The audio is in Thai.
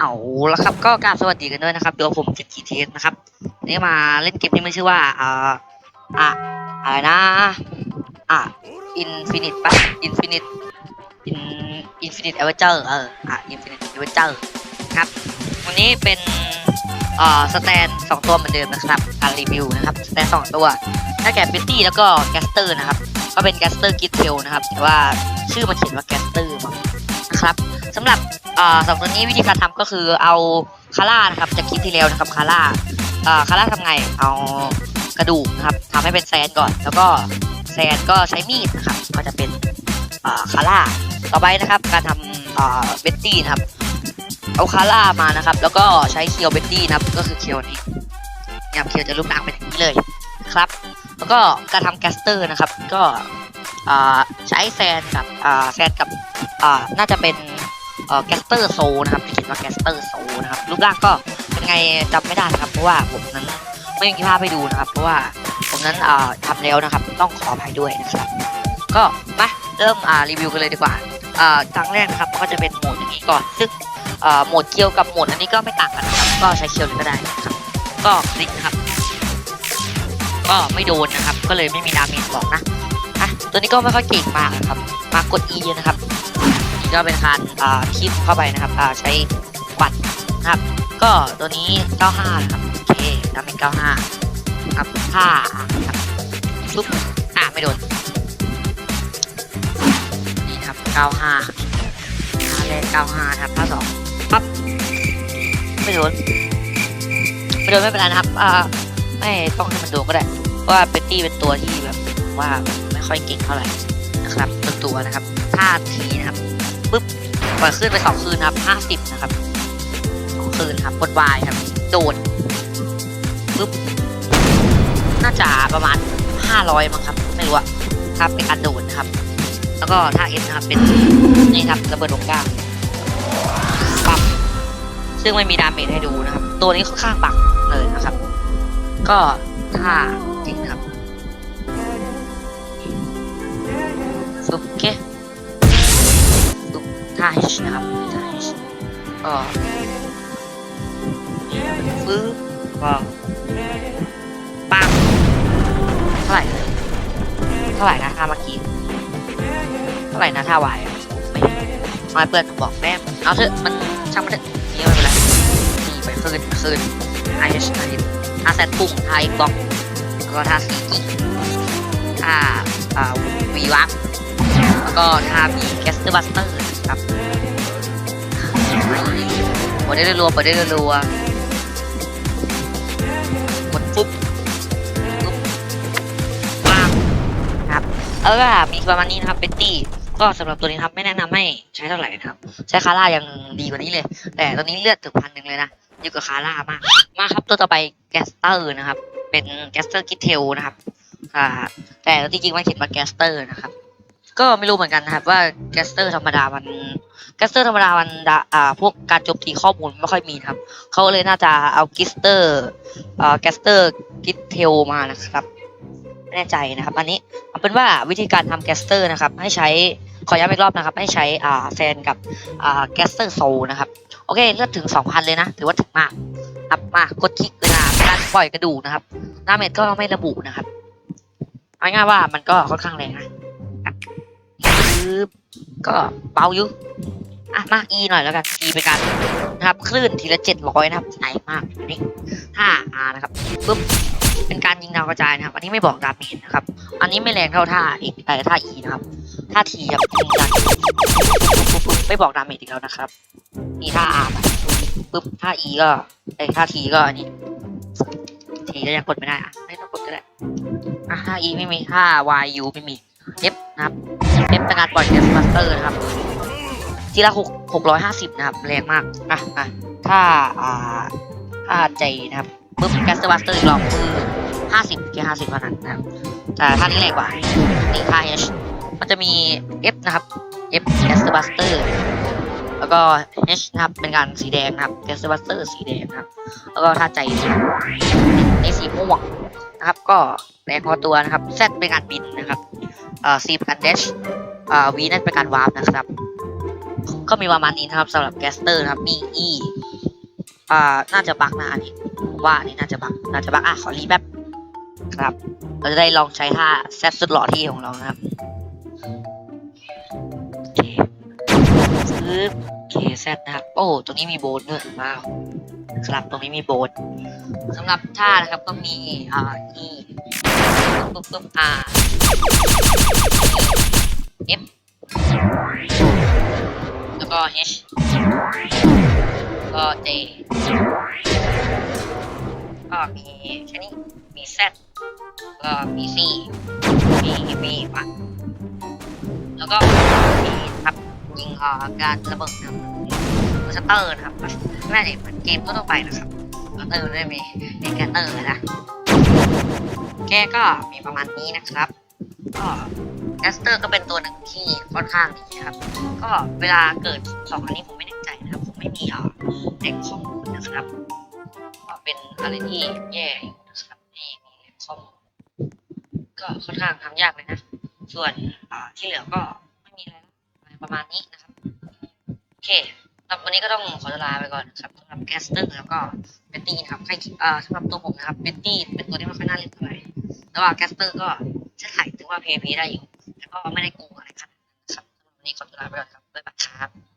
เอาละครับก็กราบสวัสดีกันด้วยนะครับเดี๋ยวผมจะกีเทสนะครับนี่มาเล่นเกมนี้มันชื่อว่าอ่าอะอะไรนะอะอินฟินิตปะอินฟินิตอินอินฟินิตเอเวอร์เจอร์เอออะอินฟินิตเอเวอร์เจอร์ครับวันนี้เป็นอ่าสแตนสองตัวเหมือนเดิมนะครับการรีวิวนะครับสแตนสองตัวถ้าแก่บิตตี้แล้วก็แกสเตอร์นะครับก็เป็นแกสเตอร์กิทเทลนะครับแต่ว่าชื่อมันเขียนว่าแกสเตอร์นะครับ สำหรับอ่าสองตัวนี้วิธีการทำก็คือเอาคาร่านะครับจากคลิปที่แล้วนะครับคาร่าอ่าคาร่าทำไงเอากระดูกนะครับทำให้เป็นแซนก่อน แล้วก็แซนก็ใช้มีดนะครับก็จะเป็นอ่าคาร่าต่อไปนะครับการทำอ่าเบตตี้นะครับเอาคาร่ามานะครับ แล้วก็ใช้เคียวเบตตี้นะครับก็คือเคียวนี้เนี่ยเคียวจะรูปร่างเป็นอย่างนี้เลยครับ แล้วก็การทำแกสเตอร์นะครับก็ใช้แซนกับแซนกับน่าจะเป็น เอ่อแกสเตอร์โซนะครับเขียนว่าแกสเตอร์โซนะครับรูปร่างก็เป็นไงจำไม่ได้นะครับ เพราะว่าผมนั้นไม่มีภาพไปดูนะครับ เพราะว่าผมนั้นเอ่าทำแล้วนะครับ ต้องขออภัยด้วยนะครับ ก็มาเริ่มอ่ารีวิวกันเลยดีกว่าอ่าครั้งแรกนะครับก็จะเป็นโหมดอย่างนี้ก่อนซึ่งอ่าโหมดเคียวกับโหมดอันนี้ก็ไม่ต่างกันนะครับ ก็ใช้เคียวเลยก็ได้นะครับ ก็คลิกนะครับ ก็ไม่โดนนะครับ ก็เลยไม่มีดาเมจบอกนะอะตัวนี้ก็ไม่ค่อยเก่งมากนะครับ มากด E นะครับ ก็เป็นการอ่าคลิปเข้าไปนะครับอ่าใช้ปัดนะครับ ก็ตัวนี้ 95 นะครับโอเคดาเมจ95ครับท่าครับซุปอ่าไม่โดนนี่ครับ 95ท่าแรก95ครับท่าสองปั๊บไม่โดนไม่โดนไม่เป็นไรนะครับอ่าไม่ต้องให้มันโดนก็ได้เพราะว่าเบตตี้เป็นตัวที่แบบว่าไม่ค่อยเก่งเท่าไหร่นะครับตัวตัวนะครับท่าทีนะครับ ปึ๊บปล่อยขึ้นไปสองคืนครับห้าสิบนะครับสองคืนครับกดวายครับ โดดปึ๊บน่าจะประมาณห้าร้อยมั้งครับ ไม่รู้อะครับเป็นการโดดนะครับ แล้วก็ท่าเอฟนะครับเป็นนี่ครับระเบิดวงก้าปั๊บซึ่งไม่มีดาเมจให้ดูนะครับ ตัวนี้ค่อนข้างบักเลยนะครับ ก็ท่าจริงนะครับโอเค ท่า H นะครับท่า H ก็ฟื้บก็ปังเท่าไหร่เลยเท่าไหร่นะท่าเมื่อกี้เท่าไหร่นะท่าวายอะไม่มาเปิดบอกแม่เอาเถอะมันช่างมันเถอะนี่ไม่เป็นไรนี่ไปคืนคืนท่า H ท่า H ท่าแซดปุ่งท่าอีกบล็อกแล้วก็ท่าซีกิท่าอ่าวีวักแล้วก็ท่าบีแกสเตอร์บัสเตอร์ ครับเปิดได้รัวๆเปิดได้รัวๆกดปุ๊บปุ๊บว้างครับเออมีประมาณนี้นะครับเบตตี้ก็สำหรับตัวนี้ครับไม่แนะนำให้ใช้เท่าไหร่นะครับ ใช้คาร่ายังดีกว่านี้เลย แต่ตัวนี้เลือดถึงพันหนึ่งเลยนะเยอะกว่าคาร่ามาก มาครับตัวต่อไปแกสเตอร์นะครับ เป็นแกสเตอร์กิทเทลนะครับ อ่า แต่จริงๆมันเขียนว่าแกสเตอร์นะครับ ก็ไม่รู้เหมือนกันนะครับว่าแกสเตอร์ธรรมดามันแกสเตอร์ธรรมดามันดะอ่าพวกการโจมตีข้อมูลไม่ค่อยมีนะครับ เขาเลยน่าจะเอากิสเตอร์อ่าแกสเตอร์กิทเทลมานะครับไม่แน่ใจนะครับ อันนี้เอาเป็นว่าวิธีการทำแกสเตอร์นะครับ ให้ใช้ขอย้ำอีกรอบนะครับ ให้ใช้อ่าแฟนกับอ่าแกสเตอร์โซนะครับ โอเคเลือดถึง 2,000 เลยนะ ถือว่าถึงมากครับมากดคลิกเลยนะการปล่อยกระดูกนะครับดาเมจก็ไม่ระบุนะครับเอาง่ายๆว่ามันก็ค่อนข้างแรงนะ บก็เบาอยู่อะมาก E หน่อยแล้วกัน E เป็นการนะครับคลื่นทีละเจ็ดร้อยนะครับไหนมากนี่ถ้า R นะครับปุ๊บเป็นการยิงดาวกระจายนะครับ อันนี้ไม่บอกดาเมจนะครับ อันนี้ไม่แรงเท่าท่าอีกแต่ท่า E นะครับท่า T ครับยิงดันปุ๊บปุ๊บไม่บอกดาเมจอีกแล้วนะครับมีท่า R แบบปุ๊บท่า E ก็ไอ้ยท่า T ก็อันนี้ T ก็ยังกดไม่ได้อะไม่ต้องกดก็ได้อะท่า E ไม่มีท่า Y U ไม่มี F นะครับ F เป็นการปล่อยเกสบัสเตอร์นะครับ ทีละหกหกร้อยห้าสิบนะครับ แรงมาก อะอะถ้าอ่าถ้าใจนะครับปุ๊บแกสเตอร์บัสเตอร์อีกรอบคือห้าสิบแค่ห้าสิบเท่านั้นนะครับ แต่ท่านี้แรงกว่านี่ท่า H มันจะมี F นะครับ F แกสเตอร์บัสเตอร์แล้วก็ H นะครับ เป็นการสีแดงนะครับแกสเตอร์บัสเตอร์สีแดงนะครับ แล้วก็ท่าใจในสีม่วงนะครับ ก็แรงพอตัวนะครับ Z เป็นการบินนะครับ อ่อ C เป็นการ dash เอ่อ V นั่นเป็นการวาร์ปนะครับ ก็มีประมาณนี้นะครับสำหรับแกสเตอร์นะครับมีอีอ่าน่าจะบักนะอันนี้ผมว่าอันนี้น่าจะบักน่าจะบักอะขอรีแป๊บครับ เราจะได้ลองใช้ท่าแซดสุดหล่อที่ของเรานะครับโอเคซื้อเคแซนะครับ โอ้ ตรงนี้มีโบนด้วยว้าวครับตรงนี้มีโบนสำหรับท่านะครับก็มีอ่า E ปุ๊บปุ๊บ R F แล้วก็ H ก็ J ก็มีแค่นี้มี Z ก็มี C มี B ปะแล้วก็มีครับยิงเอ่อการระเบิดนะครับสเตอร์นะครับแม่เนี่ยเหมือนเกมทั่วไปนะครับสเตอร์ด้วยมีมีแกเตอร์นะ แกก็มีประมาณนี้นะครับ ก็แกสเตอร์ก็เป็นตัวหนึ่งที่ค่อนข้างดีครับ ก็เวลาเกิดสองอันนี้ผมไม่แน่ใจนะครับผมไม่มีอ่อแหล่งข้อมูลนะครับก็เป็นอะไรที่แย่นะครับที่มีแหล่งข้อมูลก็ค่อนข้างทำยากเลยนะ ส่วนที่เหลือก็ไม่มีอะไรประมาณนี้นะครับโอเค สำหรับวันนี้ก็ต้องขอลาไปก่อนครับสำหรับแกสเตอร์แล้วก็เบตตี้นะครับใครเอ่อสำหรับตัวผมนะครับเบตตี้เป็นตัวที่ไม่ค่อยน่าเล่นเท่าไหร่แต่ว่าแกสเตอร์ก็ฉันถ่ายถึงว่าเพย์พีได้อยู่แต่ก็ไม่ได้โกงอะไรขนาดนั้นะครับสำหรับวันนี้ขอลาไปก่อนครับบ๊ายบายครับ